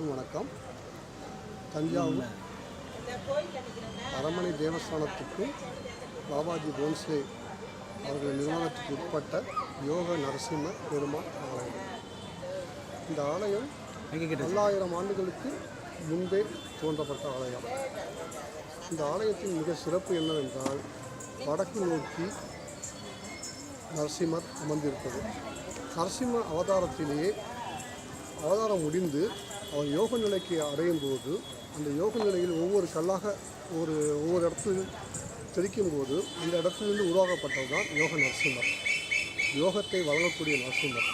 அனைவருக்கும் வணக்கம். தஞ்சாவூர் அரண்மனை தேவஸ்தானத்துக்கும் பாபாஜி போன்ஸ்லே அவர்கள் நிர்வாகத்துக்கு உட்பட்ட யோக நரசிம்ம பெருமாள் ஆலயம். இந்த ஆலயம் பல்லாயிரம் ஆண்டுகளுக்கு முன்பே தோன்றப்பட்ட ஆலயம். இந்த ஆலயத்தின் மிக சிறப்பு என்னவென்றால் வடக்கு நோக்கி நரசிம்மர் அமர்ந்திருப்பது நரசிம்ம அவதாரத்திலேயே அவதாரம் முடிந்து அவர் யோக நிலைக்கு அடையும் போது அந்த யோக நிலையில் ஒவ்வொரு கல்லாக ஒரு ஒவ்வொரு இடத்துல தெளிக்கும் போது அந்த இடத்திலிருந்து உருவாக்கப்பட்டது தான் யோக நரசிம்மர். யோகத்தை வழங்கக்கூடிய நரசிம்மர்.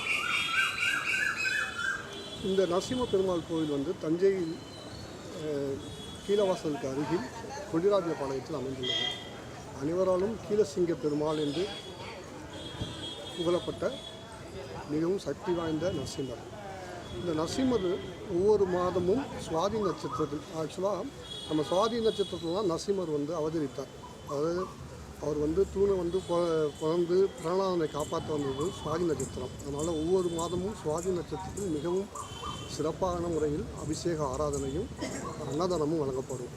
இந்த நரசிம்ம பெருமாள் கோவில் வந்து தஞ்சையில் கீழவாசலுக்கு அருகில் கொடிராஜபாளையத்தில் அமைந்துள்ளது. அனைவராலும் கீழசிங்க பெருமாள் என்று புகழப்பட்ட மிகவும் சக்தி வாய்ந்த நரசிம்மர். இந்த நரசிம்மர் ஒவ்வொரு மாதமும் சுவாதி நட்சத்திரத்தில் ஆக்சுவலாக நம்ம சுவாதி நட்சத்திரத்தில் தான் நரசிம்மர் வந்து அவதரித்தார். அதாவது அவர் வந்து தூணை வந்து பிறந்து பிரணாதனை காப்பாற்ற வந்தது சுவாதி நட்சத்திரம். அதனால் ஒவ்வொரு மாதமும் சுவாதி நட்சத்திரத்தில் மிகவும் சிறப்பான முறையில் அபிஷேக ஆராதனையும் அன்னதானமும் வழங்கப்படும்.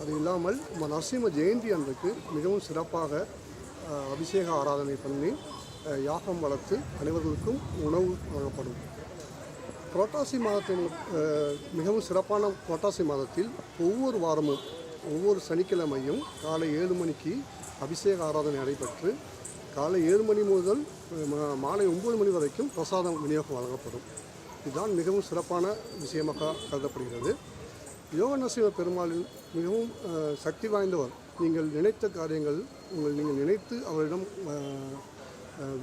அது இல்லாமல் நம்ம நரசிம்ம ஜெயந்தி அன்றைக்கு மிகவும் சிறப்பாக அபிஷேக ஆராதனை பண்ணி யாகம் வளர்த்து அனைவர்களுக்கும் உணவு வழங்கப்படும். புரட்டாசி மாதத்தின் மிகவும் சிறப்பான புரட்டாசி மாதத்தில் ஒவ்வொரு வாரமும் ஒவ்வொரு சனிக்கிழமையும் காலை ஏழு மணிக்கு அபிஷேக ஆராதனை நடைபெற்று காலை ஏழு மணி முதல் மா- மாலை ஒம்பது மணி வரைக்கும் பிரசாதம் விநியோகம் வழங்கப்படும். இதுதான் மிகவும் சிறப்பான விஷயமாக கருதப்படுகிறது. யோக நரசிம்ம பெருமாளின் மிகவும் சக்தி வாய்ந்தவர். நீங்கள் நினைத்த காரியங்கள் உங்கள் நீங்கள் நினைத்து அவரிடம்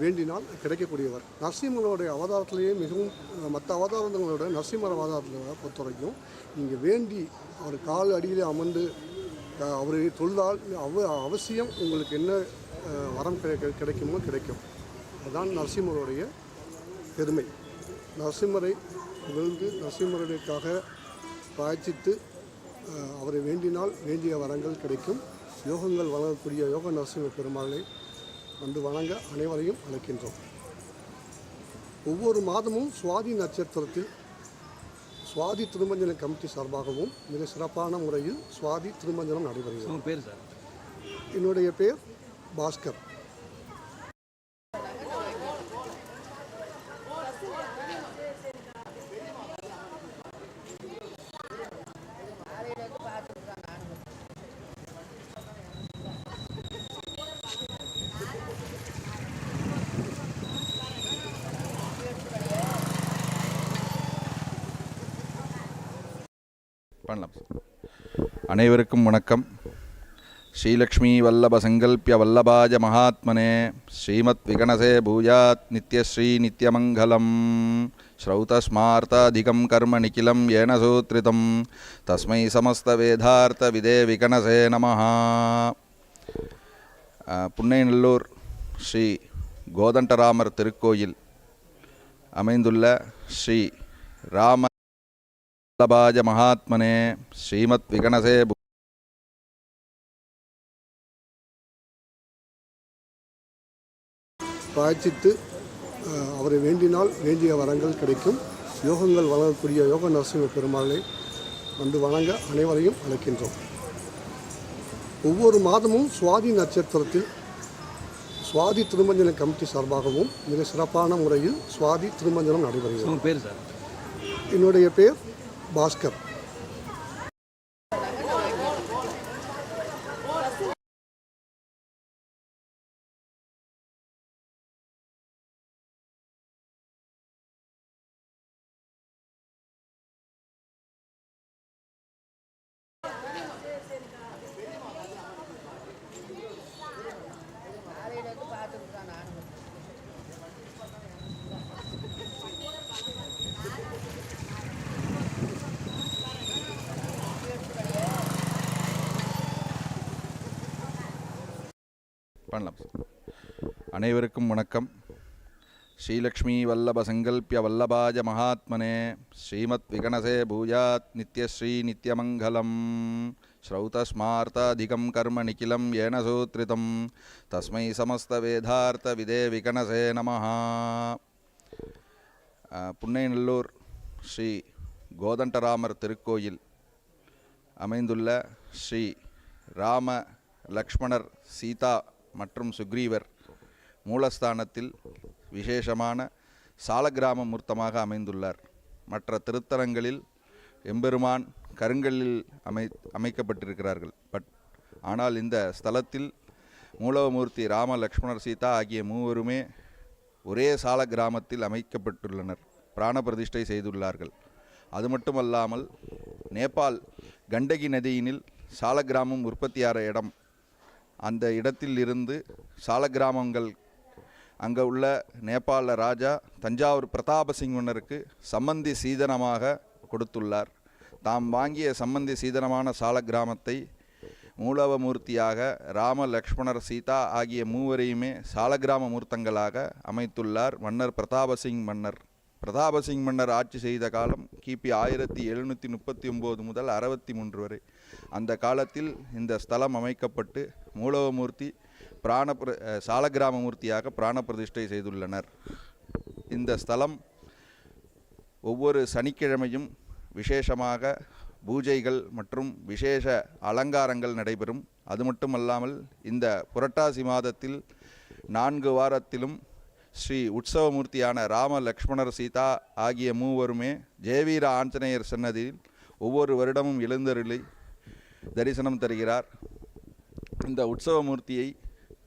வேண்டினால் கிடைக்கக்கூடியவர். நரசிம்மனுடைய அவதாரத்திலேயே மிகவும் மற்ற அவதாரங்களோட நரசிம்மர் அவதாரத்தில் பொறுத்த வரைக்கும் நீங்கள் வேண்டி அவர் கால் அடியிலே அமர்ந்து அவரை தொழுதால் அவ அவசியம் உங்களுக்கு என்ன வரம் கிடை கிடைக்குமோ கிடைக்கும். அதுதான் நரசிம்மருடைய பெருமை. நரசிம்மரை புகழ்ந்து நரசிம்மருடையக்காக பிராய்ச்சித்து அவரை வேண்டினால் வேண்டிய வரங்கள் கிடைக்கும். யோகங்கள் வழங்கக்கூடிய யோக நரசிம்ம பெருமாளை வந்து வணங்க அனைவரையும் அழைக்கின்றோம். ஒவ்வொரு மாதமும் சுவாதி நட்சத்திரத்தில் சுவாதி திருமஞ்சன கமிட்டி சார்பாகவும் மிக சிறப்பான முறையில் சுவாதி திருமஞ்சனம் நடைபெறுகிறது. பேர் சார்? என்னுடைய பேர் பாஸ்கர் பண்ணலாம் அனைவருக்கும் வணக்கம். ஸ்ரீலக்ஷ்மி வல்லப சங்கல்பிய வல்லபாஜ மகாத்மனே ஸ்ரீமத் விகணசே பூஜாத் நித்யஸ்ரீ நித்யமங்கலம். ஸ்ரௌதஸ்மார்த்தாதிகம் கர்ம நிகிலம் ஏன சூத்ரிதம். தஸ்மை சமஸ்த வேதார்த்த விதே விகணசே நம புன்னைநல்லூர் ஸ்ரீ கோதண்டராமர் திருக்கோயில் அமைந்துள்ள ஸ்ரீ ராம வல்லபாஜ மகாத்மனே ஸ்ரீமத் விகணசே பிராய்ச்சித்து அவரை வேண்டினால் வேண்டிய வரங்கள் கிடைக்கும். யோகங்கள் வழங்கக்கூடிய யோக நரசிம்ம பெருமாளை வந்து வணங்க அனைவரையும் அழைக்கின்றோம். ஒவ்வொரு மாதமும் சுவாதி நட்சத்திரத்தில் சுவாதி திருமஞ்சன கமிட்டி சார்பாகவும் மிக சிறப்பான முறையில் சுவாதி திருமஞ்சனம் நடைபெறுகிறது. உங்கள் பேர் சார்? என்னுடைய பேர் பாஸ்கர் பண்ணலாம். அனைவருக்கும் வணக்கம். ஸ்ரீலக்ஷ்மி வல்லப சங்கல்பிய வல்லபாஜ மகாத்மனே ஸ்ரீமத் விகணசே பூஜாத் நித்யஸ்ரீ நித்யமங்கலம். ஸ்ரௌதஸ்மார்த்தாதிகம் கர்ம நிகிலம் ஏன சூத்ரிதம். தஸ்மை சமஸ்த வேதார்த்த விதே விகணசே நமஹ. புன்னைநல்லூர் ஸ்ரீ கோதண்டராமர் திருக்கோயில் அமைந்துள்ள ஸ்ரீ ராம லக்ஷ்மணர் சீதா மற்றும் சுக்ரீவர் மூலஸ்தானத்தில் விசேஷமான சாலகிராம மூர்த்தமாக அமைந்துள்ளார். மற்ற திருத்தலங்களில் எம்பெருமான் கருங்கல்லில் அமை அமைக்கப்பட்டிருக்கிறார்கள். பட் ஆனால் இந்த ஸ்தலத்தில் மூலவமூர்த்தி ராம லக்ஷ்மணர் சீதா ஆகிய மூவருமே ஒரே சால கிராமத்தில் அமைக்கப்பட்டுள்ளனர். பிராண பிரதிஷ்டை செய்துள்ளார்கள். அது மட்டுமல்லாமல் நேபாள் கண்டகி நதியினில் சாலக்கிராமம் உற்பத்தியாகிற இடம் அந்த இடத்தில் இருந்து சாலக்கிராமங்கள் அங்கே உள்ள நேபாள ராஜா தஞ்சாவூர் பிரதாபசிங் மன்னருக்கு சம்மந்தி சீதனமாக கொடுத்துள்ளார். தாம் வாங்கிய சம்மந்தி சீதனமான சாலக்கிராமத்தை மூலவமூர்த்தியாக ராம லக்ஷ்மணர் சீதா ஆகிய மூவரையுமே சாலகிராம மூர்த்தங்களாக அமைத்துள்ளார் மன்னர் பிரதாபசிங் மன்னர். பிரதாபசிங் மன்னர் ஆட்சி செய்த காலம் கிபி ஆயிரத்தி எழுநூற்றி முப்பத்தி ஒம்பது முதல் அறுபத்தி மூன்று வரை. அந்த காலத்தில் இந்த ஸ்தலம் அமைக்கப்பட்டு மூலவமூர்த்தி பிராண பிர மூர்த்தியாக பிராண பிரதிஷ்டை செய்துள்ளனர். இந்த ஸ்தலம் ஒவ்வொரு சனிக்கிழமையும் விசேஷமாக பூஜைகள் மற்றும் விசேஷ அலங்காரங்கள் நடைபெறும். அது மட்டுமல்லாமல் இந்த புரட்டாசி மாதத்தில் நான்கு வாரத்திலும் ஸ்ரீ உற்சவமூர்த்தியான ராம லக்ஷ்மணர் சீதா ஆகிய மூவருமே ஜெயவீர ஆஞ்சநேயர் சன்னதியில் ஒவ்வொரு வருடமும் எழுந்தருளி தரிசனம் தருகிறார். இந்த உற்சவமூர்த்தியை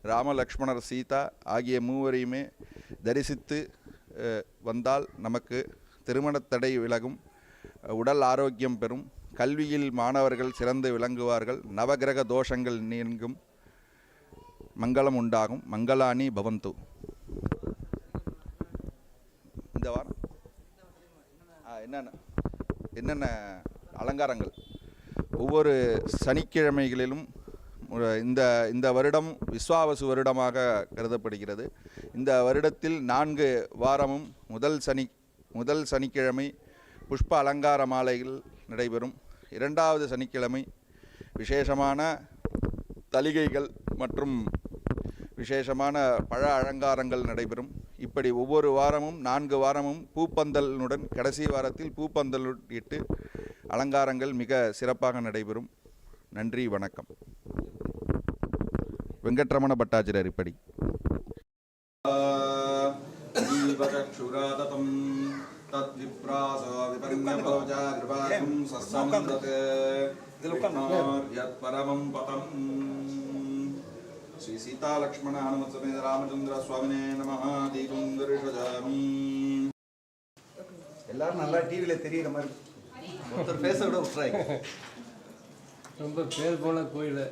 ராம லக்ஷ்மணர் சீதா ஆகிய மூவரையுமே தரிசித்து வந்தால் நமக்கு திருமணத் தடை விலகும் உடல் ஆரோக்கியம் பெறும் கல்வியில் மாணவர்கள் சிறந்து விளங்குவார்கள் நவகிரக தோஷங்கள் நீங்கும் மங்களம் உண்டாகும். மங்களானி பவந்து இந்த வாரம் ஆ, என்னென்ன என்னென்ன அலங்காரங்கள்? ஒவ்வொரு சனிக்கிழமைகளிலும் இந்த இந்த வருடம் விஸ்வாவசு வருடமாக கருதப்படுகிறது. இந்த வருடத்தில் நான்கு வாரமும் முதல் சனி முதல் சனிக்கிழமை புஷ்ப அலங்கார மாலைகள் நடைபெறும். இரண்டாவது சனிக்கிழமை விசேஷமான தலிகைகள் மற்றும் விசேஷமான பழ அலங்காரங்கள் நடைபெறும். இப்படி ஒவ்வொரு வாரமும் நான்கு வாரமும் பூப்பந்தலுடன் கடைசி வாரத்தில் பூப்பந்தல் இட்டு அலங்காரங்கள் மிக சிறப்பாக நடைபெறும். நன்றி வணக்கம். வெங்கட்ரமண பட்டாச்சாரியர் இப்படி. தத்விப்ராச ஸ்ரீ సీతాలక్ష్మణ హనుమత్ సమేత రామచంద్ర స్వామినే నమ దీపం దర్శజామి எல்லாரும் நல்லா டிவியில தெரியுற மாதிரி ஒருத்தர் பேச கூட விட்டுறாங்க. ரொம்ப பேர் போன கோயில்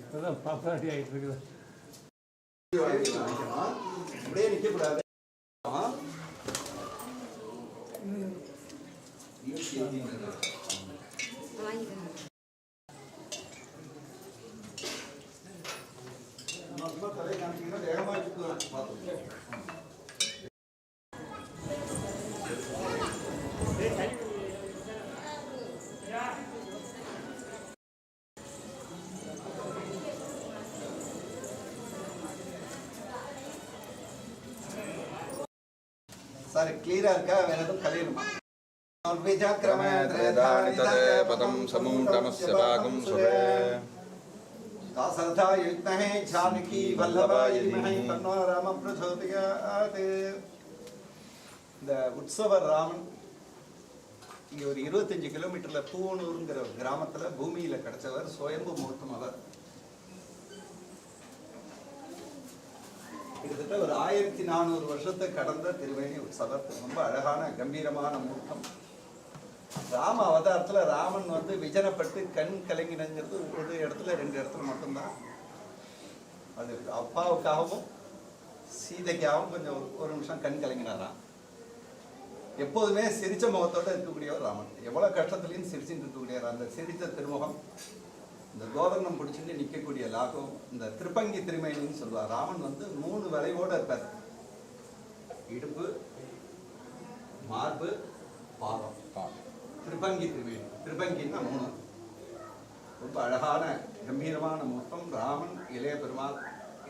இப்போதான் பாப்பாடி ஆகிட்டு இருக்குது. அப்படியே நிற்கக்கூடாது ஆ? சார் கிளியரா இருக்கா வேற எதுவும் கலையணுமா பதம் சமூட்டமஸ்ய பாகம் சுபே दासरथा युग्महे जानकी वल्लभाय धीमहि तन्नो राम प्रचोदयात् இந்த உற்சவர் ராமன் இங்க ஒரு இருபத்தஞ்சு கிலோமீட்டர்ல பூவனூருங்கிற ஒரு கிராமத்துல பூமியில கிடைச்சவர் சுயம்பு மூர்த்தம் அவர் கிட்டத்தட்ட ஒரு ஆயிரத்தி நானூறு வருஷத்தை கடந்த திருவேணி உற்சவர். ரொம்ப அழகான கம்பீரமான மூர்த்தம். ராம அவதாரத்தில் ராமன் வந்து விஜனப்பட்டு கண் கலங்கினங்கிறது ஒரு இடத்துல ரெண்டு இடத்துல மட்டும்தான். அது அப்பாவுக்காகவும் சீதைக்காகவும் கொஞ்சம் ஒரு- நிமிஷம் கண் கலங்கினாராம். எப்போதுமே சிரிச்ச முகத்தோட இருக்கக்கூடியவர் ராமன். எவ்வளோ கஷ்டத்துலையும் சிரிச்சுட்டு இருக்கக்கூடியவர் அந்த சிரித்த திருமுகம். இந்த கோதர்ணம் பிடிச்சிட்டு நிற்கக்கூடிய லாகம் இந்த திருப்பங்கி திருமேனின்னு சொல்லுவார். ராமன் வந்து மூணு வளைவோட இருப்பார். இடுப்பு மார்பு பாதம். திருப்பங்கி திருமேனி. திருப்பங்கின்னா மூணு. ரொம்ப அழகான கம்பீரமான மூர்த்தம் ராமன் இளைய பெருமாள்.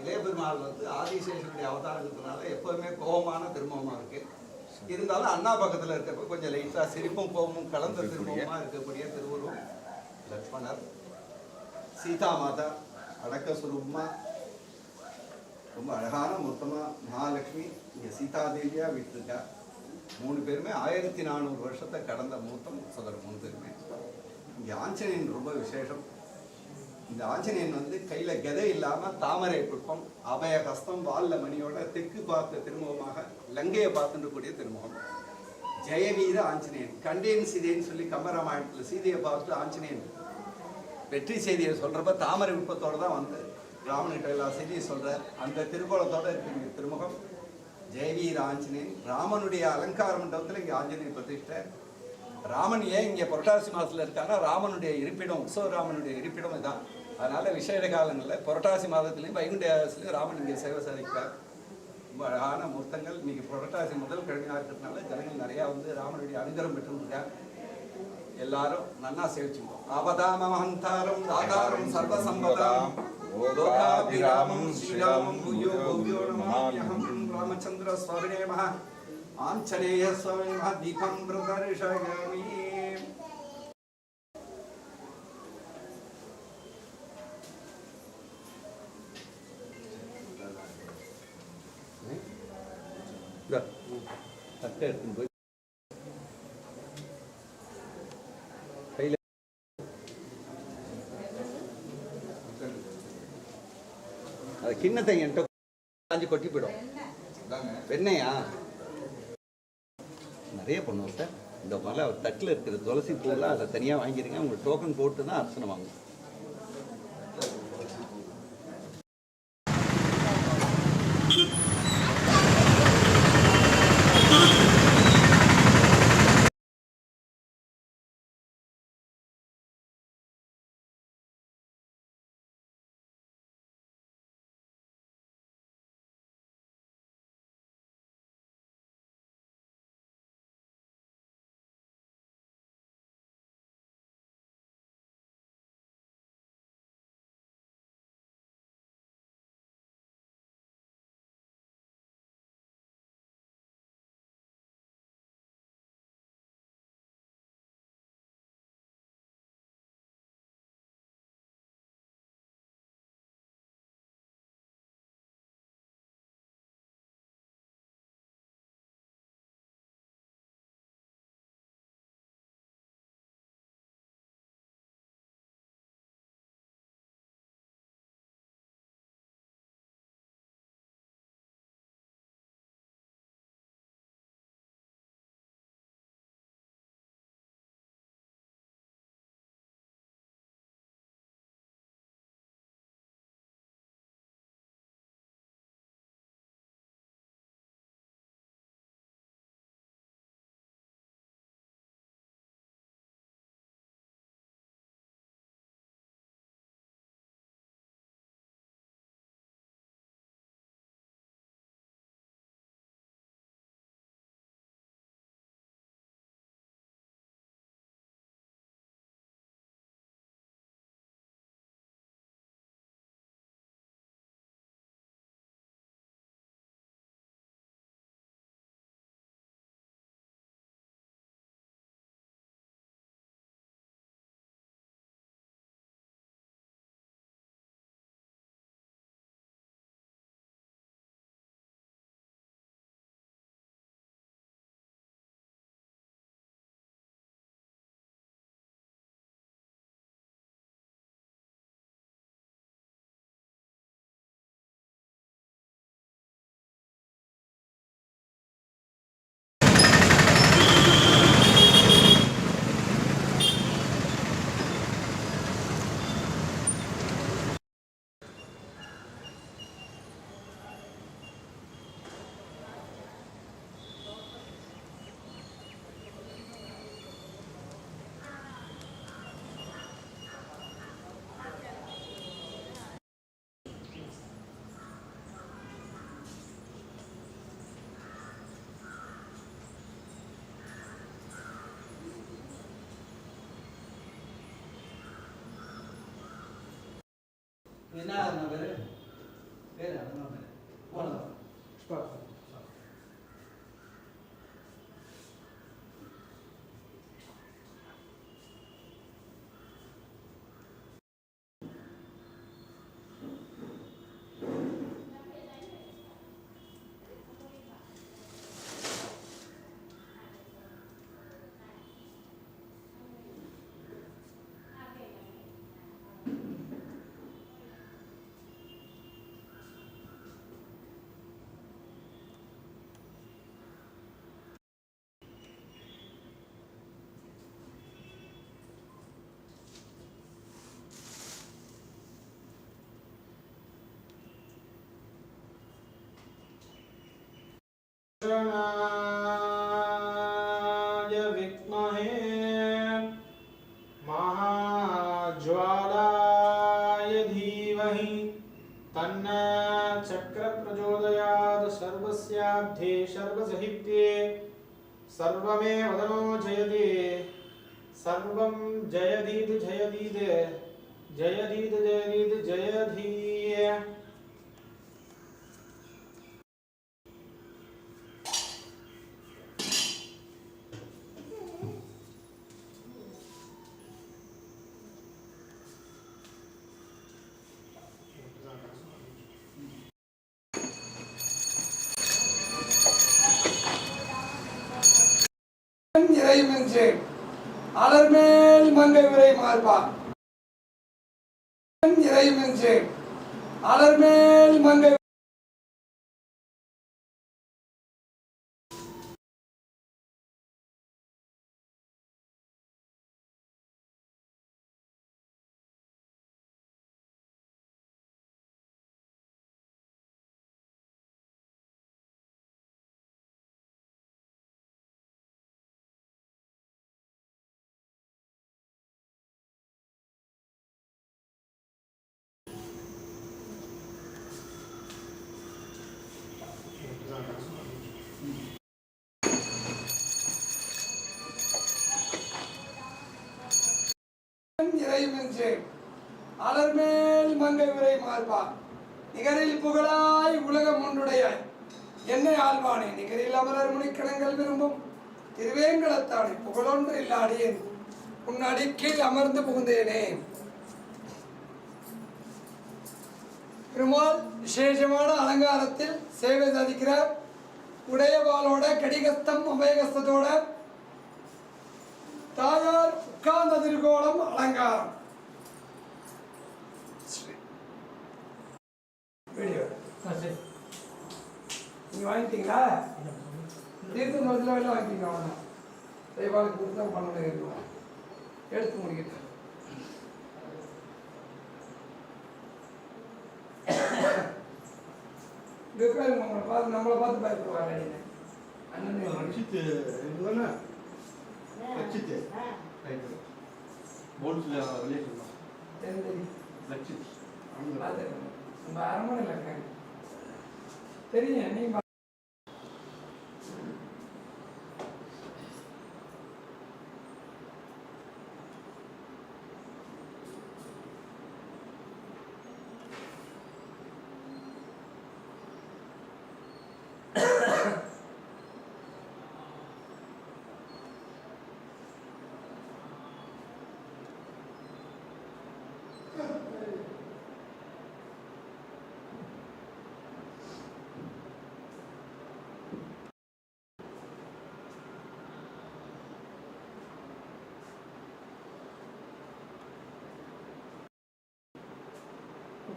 இளைய பெருமாள் வந்து ஆதிசேஷனுடைய அவதாரங்கிறதுனால எப்போதுமே கோபமான திருமுகமாக இருக்கு. இருந்தாலும் அண்ணா பக்கத்தில் இருக்கப்ப கொஞ்சம் லைட்டாக சிரிப்பும் கோபமும் கலந்த திருமுகமாக இருக்கக்கூடிய திருவுருவம். லக்ஷ்மணர் சீதா மாதா அடக்க சுரூபமா ரொம்ப அழகான மொத்தமாக மகாலட்சுமி இங்கே சீதாதேவியா விட்டுருக்கா. மூணு பேருமே ஆயிரத்தி நானூறு வருஷத்தை கடந்த மூத்தம் சதர் மூணு பேருமே. இங்கே ஆஞ்சநேயன் ரொம்ப விசேஷம். இந்த ஆஞ்சநேயன் வந்து கையில் கதை இல்லாமல் தாமரை புட்பம் அபய கஸ்தம் வால்ல மணியோட தெற்கு பார்த்த திருமுகமாக லங்கையை பார்த்துட்டு திருமுகம். ஜெயவீர ஆஞ்சநேயன் கண்டேன் சீதைன்னு சொல்லி கம்பராமாயணத்தில் சீதையை பார்த்து ஆஞ்சநேயன் வெற்றி செய்தியை சொல்றப்ப தாமரை விருப்பத்தோட தான் வந்து ராமன்கிட்ட எல்லா செய்தியும் சொல்றார் அந்த திருக்கோலத்தோட இருக்கு திருமுகம். ஜெயவீர ஆஞ்சநேயன். ராமனுடைய அலங்கார மண்டபத்தில் இங்கே ஆஞ்சநேயன் பிரதிஷ்டை. ராமன் ஏன் இங்கே புரட்டாசி மாதத்தில் இருக்காங்கன்னா ராமனுடைய இருப்பிடம் உற்சவ ராமனுடைய இருப்பிடம் இதுதான் அதனால விசேட காலங்களில் புரட்டாசி மாதத்துலேயும் வைகுண்ட ராமன் இங்கே சேவை சாதிக்கிறார். ரொம்ப அழகான மூர்த்தங்கள். இன்னைக்கு புரட்டாசி முதல் கிழமையாக இருக்கிறதுனால ஜனங்கள் நிறையா வந்து ராமனுடைய அனுகிரம் பெற்றுருக்காங்க எல்லாரும் நன்னா சேவிச்சுக்கோம் ஆபதாமஹந்தாரம் தாதாரம் சர்வசம்பதாம் லோகாபிராமம் ஸ்ரீராமம் பூயோ பூயோ நமாம்யஹம் ராமச்சந்திர ஸ்வாமினே மஹ ஆஞ்சநேய ஸ்வாமி மஹ தீபம் பிரதர்ஷயாமி தட்டை எடுத்துன்னு போய் கையில் அது கிண்ணத்தை என்கிட்ட காஞ்சி கொட்டி போயிடும். வெண்ணையா? நிறைய பண்ணுவோம் சார் இந்த மாதிரிலாம் அவர் தட்டில் இருக்கிற துளசி பூலாம் அதை தனியாக வாங்கிடுங்க உங்களுக்கு டோக்கன் போட்டு தான் அர்ச்சனை வாங்குவோம். என்ன நம்ம பேரு பேரு य विद्महे महाज्वालाय धीमहि तन्न चक्रप्रचोदयात् सर्वस्याब्धे सर्वसहित्ये सर्वमेव तनो जयति। सर्वं जयधीय। இறைவென்று அலர்மேல் மங்கை உரை மார்பா இறைவென்று அலர்மேல் மங்கை இறைவென்று அலர்மேல் மங்கை உரை மார்பா. நிகரில் புகழாய் உலகம் ஒன்றுடைய என்னை ஆழ்வானே நிகரில் அமரர் முனிக்கணங்கள் விரும்பும் திருவேங்கடத்தானே புகழொன்று இல்லாடியேன். உன் அடிக்கில் அமர்ந்து புகுந்தேனே. பெருமாள் விசேஷமான அலங்காரத்தில் சேவை சாதிக்கிறார். உடையவாளோட கடிகஸ்தம் அபயகஸ்தத்தோட தாயார் உட்கார்ந்த திருகோணம் அலங்காரம். நீங்க வாங்கிட்டீங்களா? தீர்த்த மரத்தில் வெளில வாங்கிட்டீங்க அவனை தெய்வாளுக்கு கொடுத்தா பண்ணணும் இருக்கும் எடுத்து முடிக்கிட்டேன் உங்களை பார்த்து நம்மளை பார்த்து பயப்படுவாங்க அண்ணன் ரட்சித்து ரட்சித்து ரைட்டு போன்ஸில் ரிலேஷன் தான் ரட்சித் நம்ம அரண்மனையில் இருக்காங்க. தெரியும்? நீங்க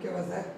ஓகேவா சார்